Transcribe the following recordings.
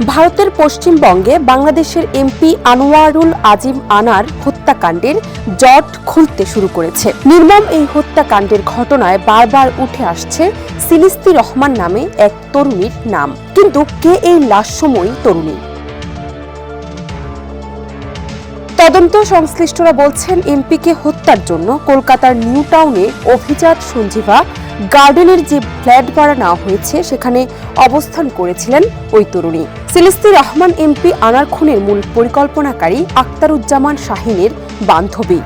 ভারতের পশ্চিমবঙ্গে বাংলাদেশের এমপি আনোয়ারুল আজিম আনার হত্যাকাণ্ডের জট খুলতে শুরু করেছে। নির্মম এই হত্যাকাণ্ডের ঘটনায় বারবার উঠে আসছে সিলিস্তি রহমান নামে এক তরুণীর নাম। কিন্তু কে এই লাশময়ী তরুণী? তদন্ত সংশ্লিষ্টরা বলছেন, এমপিকে হত্যার জন্য কলকাতার নিউ টাউনে অভিজাত সঞ্জীবা গার্ডেনের যে ফ্ল্যাট ভাড়া নেওয়া হয়েছে, সেখানে অবস্থান করেছিলেন ওই তরুণী। সিলিস্তি রহমান এমপি আনার খুনের মূল পরিকল্পনাকারী আক্তারুজ্জামান শাহিনের বান্ধবী।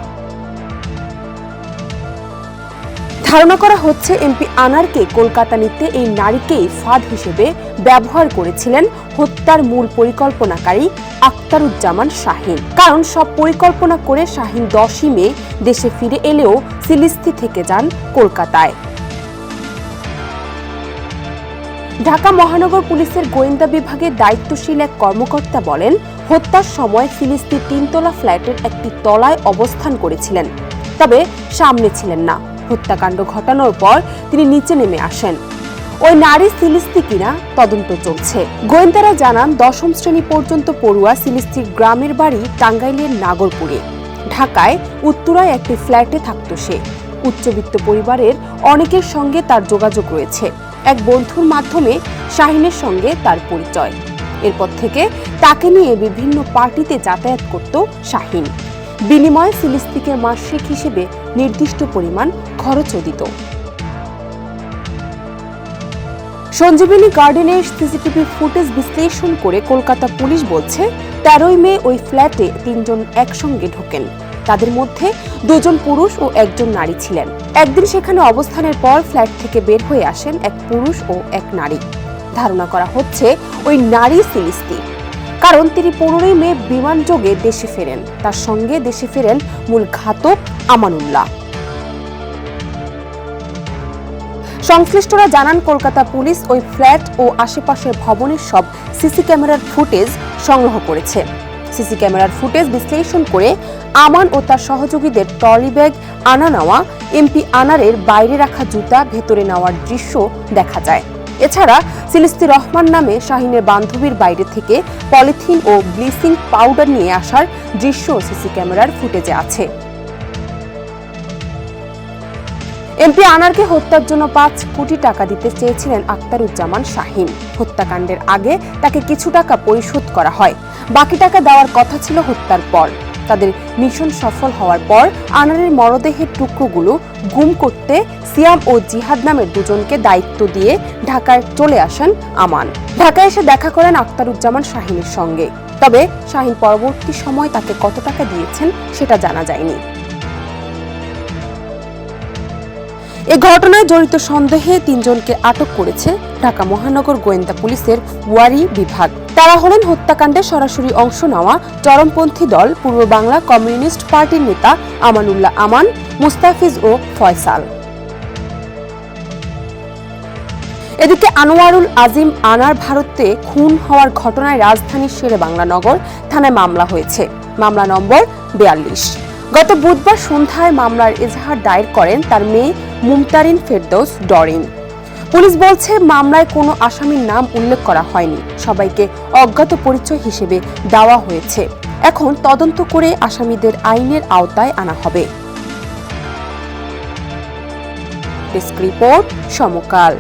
ধারণা করা হচ্ছে, এমপি আনারকে কলকাতা নিতে এই নারীকেই ফাঁদ হিসেবে ব্যবহার করেছিলেন হত্যার মূল পরিকল্পনাকারী আক্তারুজ্জামান শাহিন। কারণ সব পরিকল্পনা করে শাহিন দশই মে দেশে ফিরে এলেও সিলিস্তি থেকে যান কলকাতায়। ঢাকা মহানগর পুলিশের গোয়েন্দা বিভাগের দায়িত্বশীল এক কর্মকর্তা বলেন, হত্যার সময় ফিলিস্তি তিনতলা ফ্ল্যাটের একটি তলায় অবস্থান করেছিলেন, তবে সামনে ছিলেন না। হত্যাকাণ্ড ঘটানোর পর তিনি নিচে নেমে আসেন। ওই নারী সিলিস্তি কিনা তদন্ত চলছে। গোয়েন্দারা জানান, দশম শ্রেণি পর্যন্ত পড়ুয়া সিলিস্তির গ্রামের বাড়ি টাঙ্গাইলের নাগরপুরে। ঢাকায় উত্তরায় একটি ফ্ল্যাটে থাকত সে। উচ্চবিত্ত পরিবারের অনেকের সঙ্গে তার যোগাযোগ রয়েছে। এক বন্ধুর মাধ্যমে শাহিনের সঙ্গে তার পরিচয়। এরপর থেকে তাকে নিয়ে বিভিন্ন পার্টিতে যাতায়াত করত শাহিন। বিনিময়ে সিলিস্তিকে মাসিক হিসেবে নির্দিষ্ট পরিমাণ খরচও দিত। সঞ্জীবিনী গার্ডেনের সিসিটিভি ফুটেজ বিশ্লেষণ করে কলকাতা পুলিশ বলছে, তেরোই মে ওই ফ্ল্যাটে তিনজন একসঙ্গে ঢোকেন। তাদের মধ্যে দুজন পুরুষ ও একজন নারী ছিলেন। একদিন সেখানে অবস্থানের পর ফ্ল্যাট থেকে বের হয়ে আসেন এক পুরুষ ও এক নারী। ধারণা করা হচ্ছে ওই নারী সিলিস্তি কারণ তিনি পনেরোই মে বিমানযোগে দেশে ফেরেন। তার সঙ্গে দেশে ফেরেন মূল ঘাতক আমানুল্লাহ। সংশ্লিষ্টরা জানান, কলকাতা পুলিশ ওই ফ্ল্যাট ও আশেপাশের ভবনের সব সিসি ক্যামেরার ফুটেজ সংগ্রহ করেছে। সিসি ক্যামেরার ফুটেজ বিশ্লেষণ করে আমান ও তার সহযোগীদের ট্রলি ব্যাগ আনা নেওয়া, এমপি আনারের বাইরে রাখা জুতা ভেতরে নেওয়ার দৃশ্য দেখা যায়। এছাড়া সিলিস্তি রহমান নামে শাহিনের বান্ধবীর বাইরে থেকে পলিথিন ও ব্লিচিং পাউডার নিয়ে আসার দৃশ্য সিসি ক্যামেরার ফুটেজে আছে। এমপি আনারকে হত্যার জন্য পাঁচ কোটি টাকা দিতে চেয়েছিলেন আক্তারুজ্জামান শাহিন। হত্যাকাণ্ডের আগে তাকে কিছু টাকা পরিশোধ করা হয়। বাকি টাকা দেওয়ার কথা ছিল হত্যার পর। তাদের মিশন সফল হওয়ার পর আনারের মরদেহের টুকরোগুলো গুম করতে সিয়াম ও জিহাদ নামের দুজনকে দায়িত্ব দিয়ে ঢাকায় চলে আসেন আমান। ঢাকায় এসে দেখা করেন আক্তারুজ্জামান শাহিনের সঙ্গে। তবে শাহিন পরবর্তী সময় তাকে কত টাকা দিয়েছেন সেটা জানা যায়নি। এ ঘটনায় জড়িত সন্দেহে তিনজনকে আটক করেছে ঢাকা মহানগর গোয়েন্দা পুলিশের ওয়ারি বিভাগ। তারা হলেন হত্যাকাণ্ডে সরাসরি অংশ নেওয়া চরমপন্থী দল, পূর্ব বাংলা কমিউনিস্ট পার্টির নেতা আমানুল্লাহ আমান, মুস্তাফিজ ও ফয়সাল। এদিকে আনোয়ারুল আজিম আনার ভারতে খুন হওয়ার ঘটনায় রাজধানীর শেরে বাংলা নগর থানায় মামলা হয়েছে। মামলা নম্বর বিয়াল্লিশ। গত বুধবার সন্ধ্যায় মামলার এজাহার দায়ের করেন তার মেয়ে মুমতারিন ফেরদৌস, ডরিন। পুলিশ বলছে, মামলায় কোনো আসামির নাম উল্লেখ করা হয়নি। সবাইকে অজ্ঞাত পরিচয় হিসেবে দেওয়া হয়েছে। এখন তদন্ত করে আসামিদের আইনের আওতায় আনা হবে। Desk report Samakal.